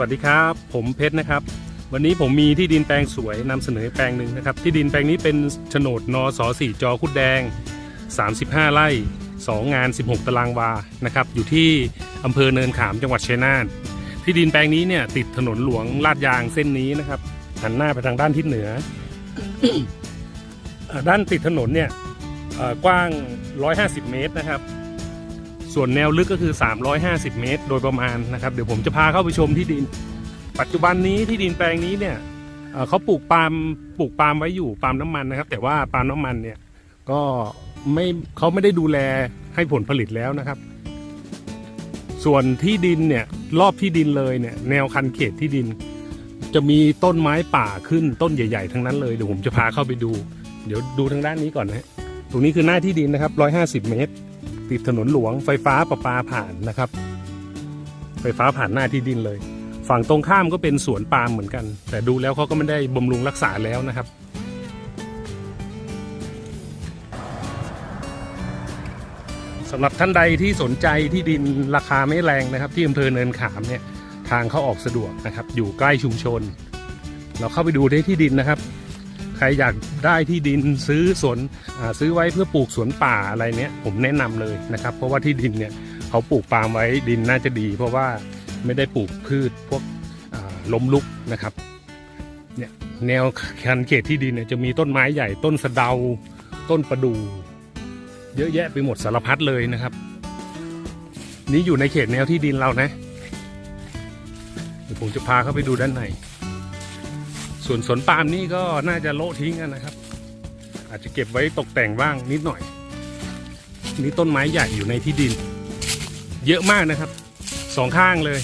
วัสดีครับ ผมเพชรนะครับ วันนี้ผมมีที่ดินแปลงสวยนำเสนอแปลงหนึ่งนะครับ ที่ดินแปลงนี้เป็นโฉนดนสสี่จอคุดแดง 35 ไร่ 2 งาน 16 ตารางวานะครับอยู่ที่อำเภอเนินขามจังหวัดชัยนาทที่ดินแปลงนี้เนี่ยติดถนนหลวงลาดยางเส้นนี้นะครับหันหน้าไปทางด้านทิศเหนือ ด้านติดถนนเนี่ยเอ่อกว้าง 150 เมตรนะครับ ส่วนแนวลึกก็คือ 350 เมตร โดยประมาณนะครับ เดี๋ยวผมจะพาเข้าไปชมที่ดิน ปัจจุบันนี้ที่ดินแปลงนี้เนี่ยเขาปลูกปาล์มปลูกปาล์มไว้อยู่ปาล์มน้ำมันนะครับ แต่ว่าปาล์มน้ำมันเนี่ยก็ไม่เขาไม่ได้ดูแลให้ผลผลิตแล้วนะครับ ส่วนที่ดินเนี่ยรอบที่ดินเลยเนี่ยแนวคันเขตที่ดิน จะมีต้นไม้ป่าขึ้นต้นใหญ่ ๆ ทั้งนั้นเลยเดี๋ยวผมจะพาเข้าไปดู เดี๋ยวดูทางด้านนี้ก่อนนะฮะตรงนี้คือหน้าที่ดินนะครับ150 เมตร ติดถนนหลวงไฟฟ้าประปาผ่านนะครับ ไฟฟ้าผ่านหน้าที่ดินเลย ฝั่งตรงข้ามก็เป็นสวนปาล์มเหมือนกัน แต่ดูแล้วเขาก็ไม่ได้บำรุงรักษาแล้วนะครับสำหรับท่านใดที่สนใจที่ดินราคาไม่แรงนะครับ ที่อำเภอเนินขามเนี่ยทางเข้าออกสะดวกนะครับ อยู่ใกล้ชุมชน เราเข้าไปดูได้ที่ดินนะครับ ใครอยากได้ที่ดินซื้อสวนซื้อไว้เพื่อปลูกสวนป่าอะไรเนี้ยผมแนะนำเลยนะครับ เพราะว่าที่ดินเนี่ยเขาปลูกปาล์มไว้ดินน่าจะดี เพราะว่าไม่ได้ปลูกพืชพวกล้มลุกนะครับเนี่ยแนวคันเขตที่ดินเนี่ยจะมีต้นไม้ใหญ่ต้นสะเดา ต้นประดู่เยอะแยะไปหมดสารพัดเลยนะครับ นี่อยู่ในเขตแนวที่ดินเรานะเดี๋ยวผมจะพาเข้าไปดูด้านใน ส่วนสวนปาล์มนี่ก็น่าจะโละทิ้งกันนะครับ อาจจะเก็บไว้ตกแต่งบ้างนิดหน่อย นี่ต้นไม้ใหญ่อยู่ในที่ดิน เยอะมากนะครับสองข้างเลย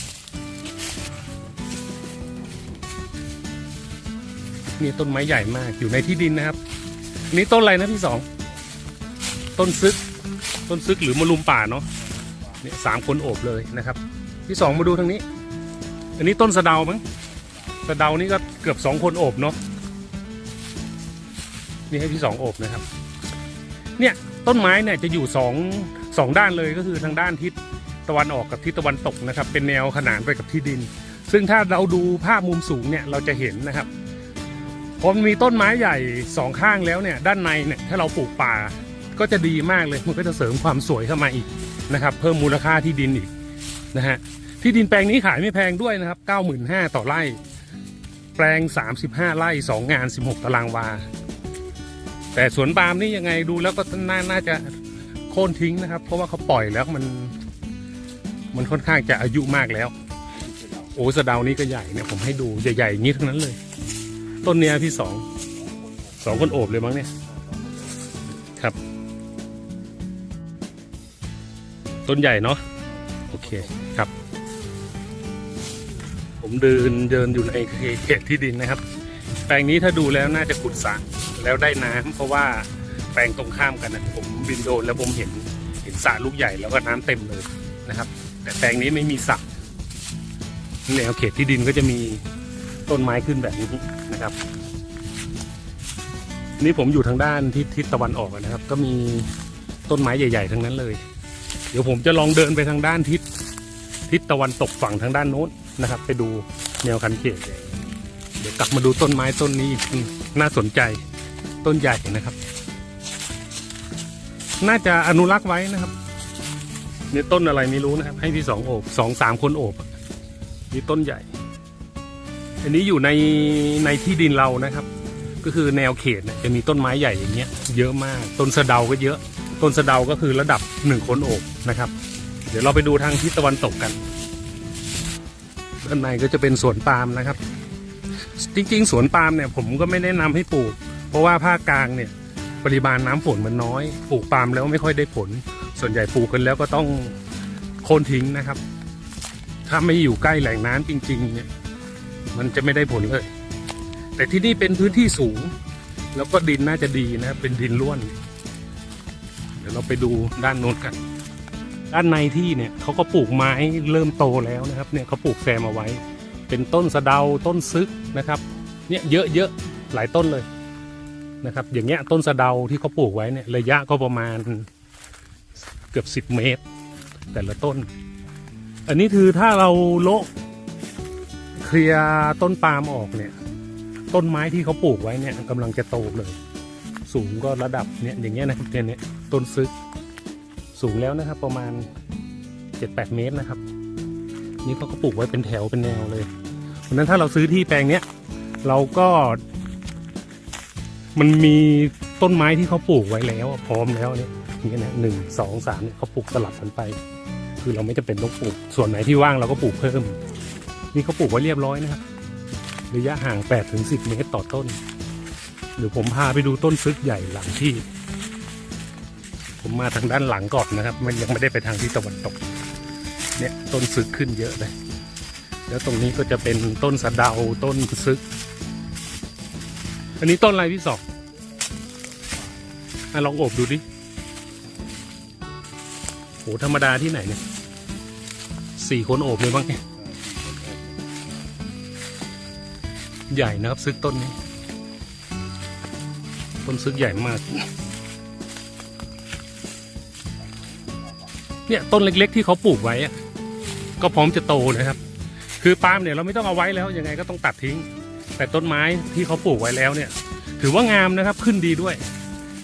นี่ต้นไม้ใหญ่มากอยู่ในที่ดินนะครับ นี่ต้นอะไรนะพี่สอง ต้นซึก ต้นซึกหรือมะลุมป่าเนาะเนี่ยสามคนโอบเลยนะครับ พี่สองมาดูทางนี้ อันนี้ต้นสะเดามั้ง สะเดานี่ก็เกือบสองคนโอบเนาะนี่ให้พี่สองโอบนะครับ เนี่ยต้นไม้เนี่ยจะอยู่สองสองด้านเลยก็คือทางด้านทิศตะวันออกกับทิศตะวันตกนะครับ เป็นแนวขนานไปกับที่ดิน ซึ่งถ้าเราดูภาพมุมสูงเนี่ยเราจะเห็นนะครับพอมันมีต้นไม้ใหญ่สองข้างแล้วเนี่ยด้านในเนี่ยถ้าเราปลูกป่าก็จะดีมากเลยมันก็จะเสริมความสวยเข้ามาอีกนะครับ เพิ่มมูลค่าที่ดินอีกนะฮะที่ดินแปลงนี้ขายไม่แพงด้วยนะครับ 95,000 ต่อไร่ แปลง 35 ไร่ 2 งาน 16 ตารางวา แต่สวนปาล์มนี่ยังไงดูแล้วก็น่านาจะโค่นทิ้งนะครับ เพราะว่าเขาปล่อยแล้วมัน มันค่อนข้างจะอายุมากแล้ว โอ้สะเดานี่ก็ใหญ่เนี่ยผมให้ดูใหญ่ๆอย่างนี้ทั้งนั้นเลย ต้นเนี้ยพี่สองสองคนโอบเลยมั้งเนี่ยครับ ต้นใหญ่เนาะโอเค เดินเดินอยู่ในเขตที่ดินนะครับ แปลงนี้ถ้าดูแล้วน่าจะขุดสระแล้วได้น้ำเพราะว่าแปลงตรงข้ามกันนะผมบินโดรนแล้วผมเห็นเห็นสระลูกใหญ่แล้วก็น้ำเต็มเลยนะครับ แต่แปลงนี้ไม่มีสระแนวเขตที่ดินก็จะมีต้นไม้ขึ้นแบบนี้นะครับ นี่ผมอยู่ทางด้านทิศทิศตะวันออกนะครับ ก็มีต้นไม้ใหญ่ ๆ ทั้งนั้นเลย เดี๋ยวผมจะลองเดินไปทางด้านทิศทิศตะวันตกฝั่งทางด้านโน้น นะครับ ไปดูแนวคันเขตเดี๋ยวกลับมาดูต้นไม้ต้นนี้อีกน่าสนใจต้นใหญ่นะครับ น่าจะอนุรักษ์ไว้นะครับเนี่ยต้นอะไรไม่รู้นะครับ ให้พี่สองโอบสองสามคนโอบนี่ต้นใหญ่ อันนี้อยู่ในในที่ดินเรานะครับ ก็คือแนวเขตเนี่ยจะมีต้นไม้ใหญ่อย่างเงี้ย เยอะมากต้นสะเดาก็เยอะ ต้นสะเดาก็คือระดับหนึ่งคนโอบนะครับ เดี๋ยวเราไปดูทางทิศตะวันตกกัน้านในก็จะเป็นสวนปาล์มนะครับ จริงๆ สวนปาล์มเนี่ยผมก็ไม่แนะนำให้ปลูก เพราะว่าภาคกลางเนี่ยปริมาณน้ำฝนมันน้อย ปลูกปาล์มแล้วไม่ค่อยได้ผล ส่วนใหญ่ปลูกกันแล้วก็ต้องโค่นทิ้งนะครับ ถ้าไม่อยู่ใกล้แหล่งน้ำจริง ๆ เนี่ย มันจะไม่ได้ผลเลย แต่ที่นี่เป็นพื้นที่สูง แล้วก็ดินน่าจะดีนะเป็นดินร่วน เดี๋ยวเราไปดูด้านโน้นกัน ด้านในที่เนี่ยเขาก็ปลูกไม้เริ่มโตแล้วนะครับเนี่ยเขาปลูกแซมเอาไว้ เป็นต้นสะเดาต้นซึกนะครับเนี่ยเยอะเยอะหลายต้นเลยนะครับอย่างเงี้ยต้นสะเดาที่เขาปลูกไว้เนี่ยระยะก็ประมาณเกือบสิบเมตร แต่ละต้น อันนี้คือถ้าเราโละเคลียร์ต้นปาล์มออกเนี่ยต้นไม้ที่เขาปลูกไว้เนี่ยกำลังจะโตเลย สูงก็ระดับเนี่ยอย่างเงี้ยนะครับเนี่ยเนี่ยต้นซึก สูงแล้วนะครับ ประมาณ 7-8 เมตรนะครับ นี่เขาก็ปลูกไว้เป็นแถวเป็นแนวเลยเพราะฉะนั้นถ้าเราซื้อที่แปลงเนี้ยเราก็ มันมีต้นไม้ที่เขาปลูกไว้แล้ว พร้อมแล้วเนี่ยอย่นะหนึ่งสองสามเนี่ยเขาปลูกสลับกันไป คือเราไม่จำเป็นต้องปลูก ส่วนไหนที่ว่างเราก็ปลูกเพิ่ม นี่เขาปลูกไว้เรียบร้อยนะครับระยะห่าง8ถึง10 เมตรต่อต้น เดี๋ยวผมพาไปดูต้นซึกใหญ่หลังที่ ผมมาทางด้านหลังก่อนนะครับ มันยังไม่ได้ไปทางที่ตะวันตก เนี่ยต้นซึกขึ้นเยอะเลย แล้วตรงนี้ก็จะเป็นต้นสะเดาต้นซึก อันนี้ต้นอะไรพี่สองอลองโอบดูดิโหธรรมดาที่ไหนเนี่ยสี่คนโอบเลยบ้างเนี่ยใหญ่นะครับ ซึกต้นนี้ ต้นซึกใหญ่มาก เนี่ยต้นเล็ก ๆ ที่เขาปลูกไว้ก็พร้อมจะโตนะครับ คือปาล์มเนี่ยเราไม่ต้องเอาไว้แล้วยังไงก็ต้องตัดทิ้ง แต่ต้นไม้ที่เขาปลูกไว้แล้วเนี่ย ถือว่างามนะครับขึ้นดีด้วย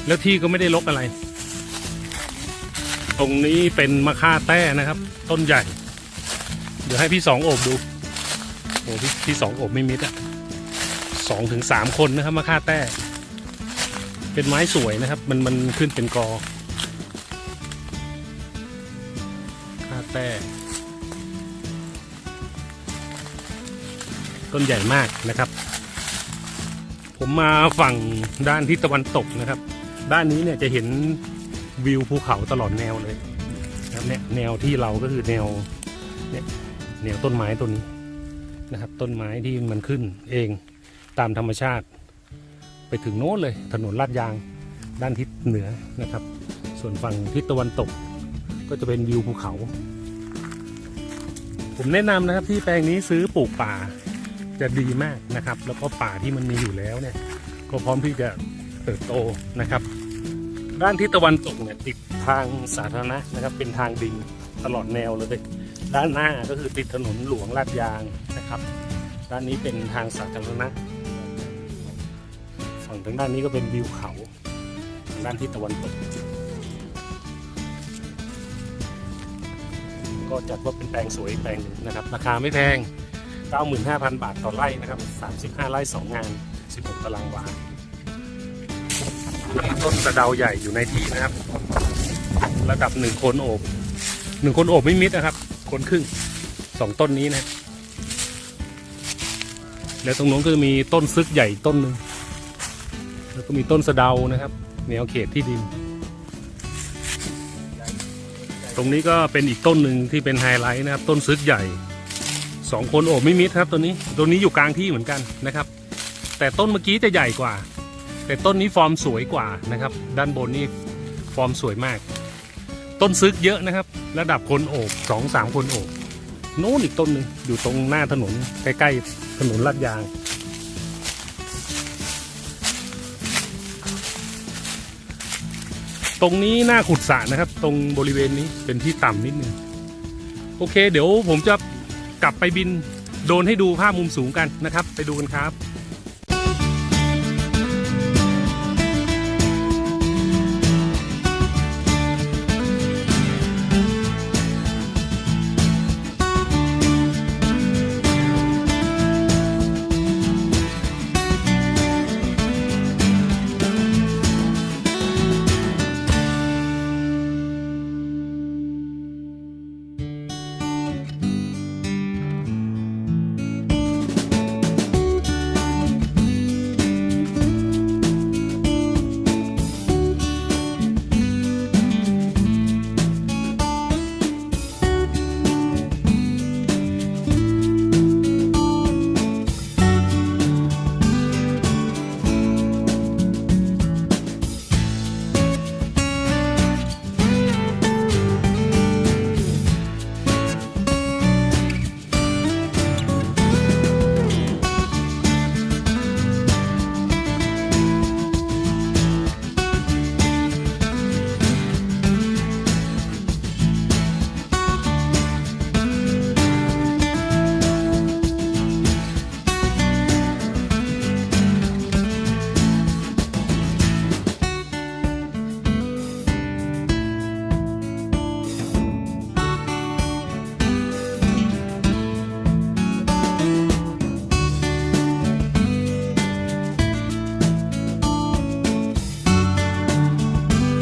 แล้วที่ก็ไม่ได้รกอะไร ตรงนี้เป็นมะค่าแต้นะครับ ต้นใหญ่ เดี๋ยวให้พี่สองโอบดูโอ้พี่พี่สองโอบไม่มิดอะสองถึงสามคนนะครับมะค่าแต้ เป็นไม้สวยนะครับ มันมันขึ้นเป็นกอ แต้ต้นใหญ่มากนะครับ ผมมาฝั่งด้านทิศตะวันตกนะครับ ด้านนี้เนี่ยจะเห็นวิวภูเขาตลอดแนวเลยนะครับเนี่ยแนวที่เราก็คือแนวเนี่ยแนวต้นไม้ต้นนี้นะครับ ต้นไม้ที่มันขึ้นเองตามธรรมชาติ ไปถึงโน้นเลยถนนลาดยางด้านทิศเหนือนะครับ ส่วนฝั่งทิศตะวันตกก็จะเป็นวิวภูเขา ผมแนะนำนะครับที่แปลงนี้ซื้อปลูกป่าจะดีมากนะครับ แล้วก็ป่าที่มันมีอยู่แล้วเนี่ย ก็พร้อมที่จะเติบโตนะครับ ด้านทิศตะวันตกเนี่ยติดทางสาธารณะนะครับ เป็นทางดินตลอดแนวเลยด้านหน้าก็คือติดถนนหลวงลาดยางนะครับ ด้านนี้เป็นทางสาธารณะฝั่งทางด้านนี้ก็เป็นวิวเขาทางด้านทิศตะวันตก ก็จัดว่าเป็นแปลงสวยแปลงหนึ่งนะครับ ราคาไม่แพง 95,000 บาทต่อไร่นะครับ 35 ไร่ 2 งาน 16 ตารางวาต้นสะเดาใหญ่อยู่ในที่นะครับ ระดับหนึ่งคนโอบหนึ่งคนโอบไม่มิดนะครับ คนครึ่งสองต้นนี้นะ แล้วตรงนู้นก็มีต้นซึกใหญ่ต้นหนึ่งแล้วก็มีต้นสะเดานะครับ แนวเขตที่ดิน ตรงนี้ก็เป็นอีกต้นหนึ่งที่เป็นไฮไลท์นะครับ ต้นซึกใหญ่สองคนโอบไม่มิดครับตัวนี้ตัวนี้อยู่กลางที่เหมือนกันนะครับ แต่ต้นเมื่อกี้จะใหญ่กว่า แต่ต้นนี้ฟอร์มสวยกว่านะครับ ด้านบนนี่ฟอร์มสวยมาก ต้นซึกเยอะนะครับ ระดับคนโอบสองสามคนโอบโน้นอีกต้นหนึ่งอยู่ตรงหน้าถนนใกล้ๆถนนลาดยาง ตรงนี้หน้าขุดสระนะครับ ตรงบริเวณนี้เป็นที่ต่ำนิดนึงโอเค เดี๋ยวผมจะกลับไปบินโดนให้ดูภาพมุมสูงกันนะครับ ไปดูกันครับ